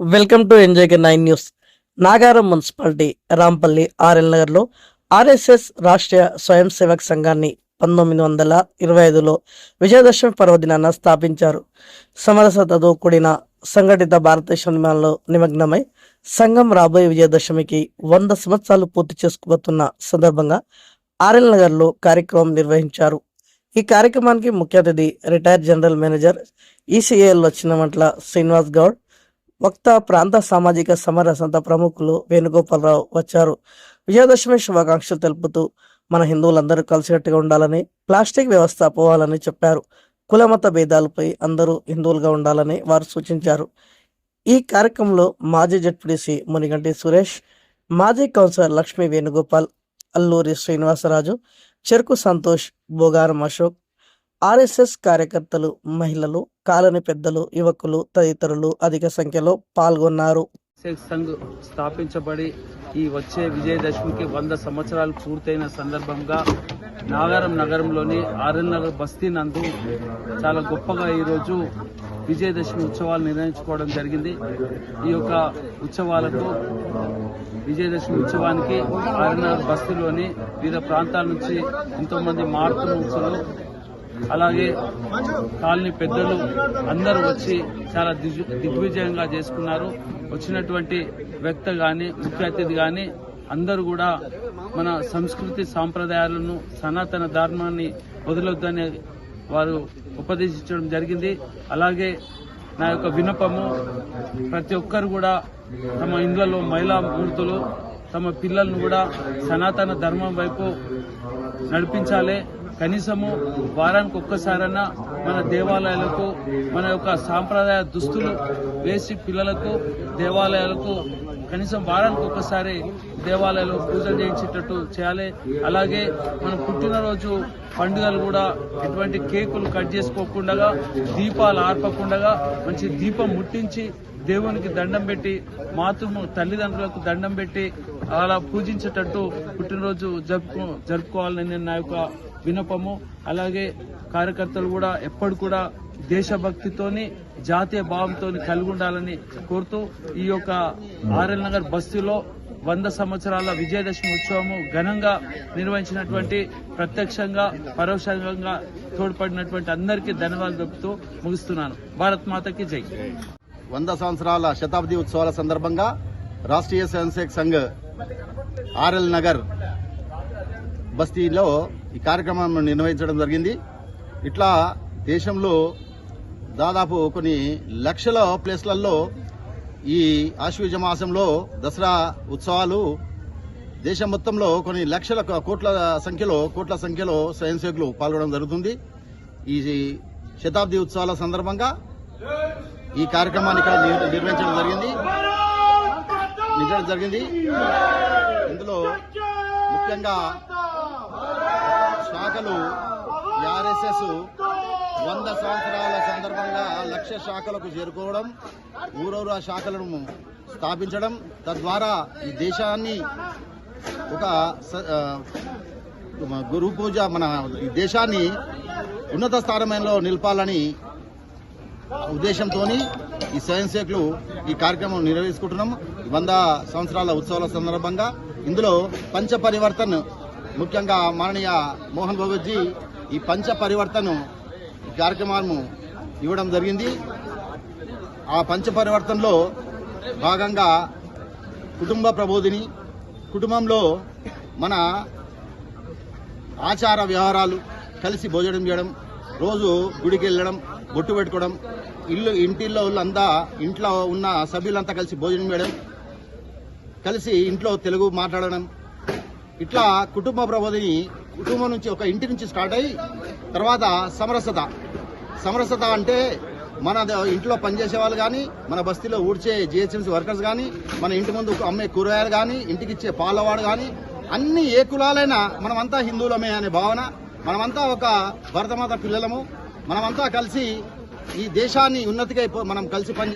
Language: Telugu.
Welcome to enjoy nine news Nagaram municipality Rampalli RL నగర్లో ఆర్ఎస్ఎస్ రాష్ట్రీయ స్వయం సేవక్ సంఘాన్ని పంతొమ్మిది వందల ఇరవై ఐదులో విజయదశమి పర్వదినాన స్థాపించారు. సమరసతతో కూడిన సంఘటిత భారతదేశ నిర్మాణంలో నిమగ్నమై సంఘం రాబోయే విజయదశమికి వంద సంవత్సరాలు పూర్తి చేసుకోబోతున్న సందర్భంగా ఆర్ఎల్ నగర్లో కార్యక్రమం నిర్వహించారు. ఈ కార్యక్రమానికి ముఖ్య అతిథి retired general manager ECAL Vachchinamatla Srinivas Goud వక్త ప్రాంత సామాజిక సమరసంత ప్రముఖులు వేణుగోపాలరావు వచ్చారు. విజయదశమి శుభాకాంక్షలు తెలుపుతూ మన హిందువులందరూ కలిసికట్టుగా ఉండాలని ప్లాస్టిక్ వ్యవస్థ పోవాలని చెప్పారు. కులమత భేదాలపై అందరూ హిందువులుగా ఉండాలని వారు సూచించారు. ఈ కార్యక్రమంలో మాజీ జడ్పీడీసీ మునిగంటి సురేష్ మాజీ కౌన్సిలర్ లక్ష్మీ వేణుగోపాల్ అల్లూరి శ్రీనివాసరాజు చెరుకు సంతోష్ బోగారం అశోక్ ఆర్ఎస్ఎస్ కార్యకర్తలు మహిళలు కాలనీ పెద్దలు యువకులు తదితరులు అధిక సంఖ్యలో పాల్గొన్నారు. సంఘ్ స్థాపించబడి ఈ వచ్చే విజయదశమికి వంద సంవత్సరాలు పూర్తయిన సందర్భంగా నాగారం నగరంలోని ఆర్ఎల్ నగర్ బస్తీ నందు చాలా గొప్పగా ఈరోజు విజయదశమి ఉత్సవాలు నిర్వహించుకోవడం జరిగింది. ఈ యొక్క ఉత్సవాలకు విజయదశమి ఉత్సవానికి ఆర్ఎల్ నగర్ బస్తీలోని వివిధ ప్రాంతాల నుంచి ఎంతోమంది మార్పులు అలాగే కాలనీ పెద్దలు అందరూ వచ్చి చాలా దిగ్విజయంగా చేసుకున్నారు. వచ్చినటువంటి వ్యక్త గాని ముఖ్య అతిథి గాని అందరూ కూడా మన సంస్కృతి సాంప్రదాయాలను సనాతన ధర్మాన్ని వదలొద్దని వారు ఉపదేశించడం జరిగింది. అలాగే నా యొక్క వినపము ప్రతి ఒక్కరు కూడా తమ ఇండ్లలో మహిళా మూర్తులు తమ పిల్లలను కూడా సనాతన ధర్మం వైపు నడిపించాలి. కనీసము వారానికి ఒక్కసారైనా మన దేవాలయాలకు మన యొక్క సాంప్రదాయ దుస్తులు వేసి పిల్లలకు దేవాలయాలకు కనీసం వారానికి ఒక్కసారి దేవాలయాలు పూజలు చేయించేటట్టు చేయాలి. అలాగే మన పుట్టినరోజు పండుగలు కూడా ఎటువంటి కేకులు కట్ చేసుకోకుండా దీపాలు ఆర్పకుండా మంచి దీపం ముట్టించి దేవునికి దండం పెట్టి మాతృ తల్లిదండ్రులకు దండం పెట్టి అలా పూజించేటట్టు పుట్టినరోజు జరుపుకో జరుపుకోవాలని నేను నా యొక్క వినపము. అలాగే కార్యకర్తలు కూడా ఎప్పుడు కూడా దేశభక్తితోని జాతీయ భావంతో కలిగి ఉండాలని కోరుతూ ఈ యొక్క ఆర్ఎల్ నగర్ బస్తీలో వంద సంవత్సరాల విజయదశమి ఉత్సవము ఘనంగా నిర్వహించినటువంటి ప్రత్యక్షంగా పరోక్షంగా తోడ్పడినటువంటి అందరికీ ధన్యవాదాలు చెబుతూ ముగిస్తున్నాను. భారత్ మాతకి జై. వంద సంవత్సరాల శతాబ్ది ఉత్సవాల సందర్భంగా రాష్ట్రీయ స్వయంసేవక్ సంఘ్ ఆర్ఎల్ నగర్ బస్తీలో ఈ కార్యక్రమాన్ని నిర్వహించడం జరిగింది. ఇట్లా దేశంలో దాదాపు కొన్ని లక్షల ప్లేస్లలో ఈ ఆశ్వయుజ మాసంలో దసరా ఉత్సవాలు దేశం మొత్తంలో కొన్ని లక్షల కోట్ల సంఖ్యలో కోట్ల సంఖ్యలో స్వయం సేవకులు పాల్గొనడం జరుగుతుంది. ఈ శతాబ్ది ఉత్సవాల సందర్భంగా ఈ కార్యక్రమాన్ని ఇక్కడ నిర్- నిర్వహించడం జరిగింది. నిర్వహించడం జరిగింది. ఇందులో ముఖ్యంగా శాఖలు ఆర్ఎస్ఎస్ వంద సంవత్సరాల సందర్భంగా లక్ష శాఖలకు చేరుకోవడం ఊరూరు శాఖలను స్థాపించడం తద్వారా ఈ దేశాన్ని ఒక స- గురు పూజ మన ఈ దేశాన్ని ఉన్నత స్థానంలో నిలపాలని ఉద్దేశంతో ఈ స్వయం సేవకులు ఈ కార్యక్రమం నిర్వహించుకుంటున్నాం. వంద సంవత్సరాల ఉత్సవాల సందర్భంగా ఇందులో పంచ పరివర్తన్ ముఖ్యంగా మాననీయ మోహన్ భగవత్జీ ఈ పంచ పరివర్తన కార్యక్రమాలను ఇవ్వడం జరిగింది. ఆ పంచ పరివర్తనలో భాగంగా కుటుంబ ప్రబోధిని కుటుంబంలో మన ఆచార వ్యవహారాలు కలిసి భోజనం చేయడం రోజు గుడికి వెళ్ళడం బొట్టు పెట్టుకోవడం ఇల్లు ఇంటిల్లో వాళ్ళంతా ఇంట్లో ఉన్న సభ్యులంతా కలిసి భోజనం చేయడం కలిసి ఇంట్లో తెలుగు మాట్లాడడం ఇట్లా కుటుంబ ప్రబోధిని కుటుంబం నుంచి ఒక ఇంటి నుంచి స్టార్ట్ అయ్యి తర్వాత సమరసత. సమరసత అంటే మన ఇంట్లో పనిచేసే వాళ్ళు కానీ మన బస్తీలో ఊడ్చే జిహెచ్ఎంసీ వర్కర్స్ కానీ మన ఇంటి ముందు అమ్మే కూరగాయలు కానీ ఇంటికి ఇచ్చే పాలవాడు కానీ అన్ని ఏ కులాలైనా మనమంతా హిందువులమే అనే భావన మనమంతా ఒక భరతమాత పిల్లలము మనమంతా కలిసి ఈ దేశాన్ని ఉన్నతిగా మనం కలిసి పని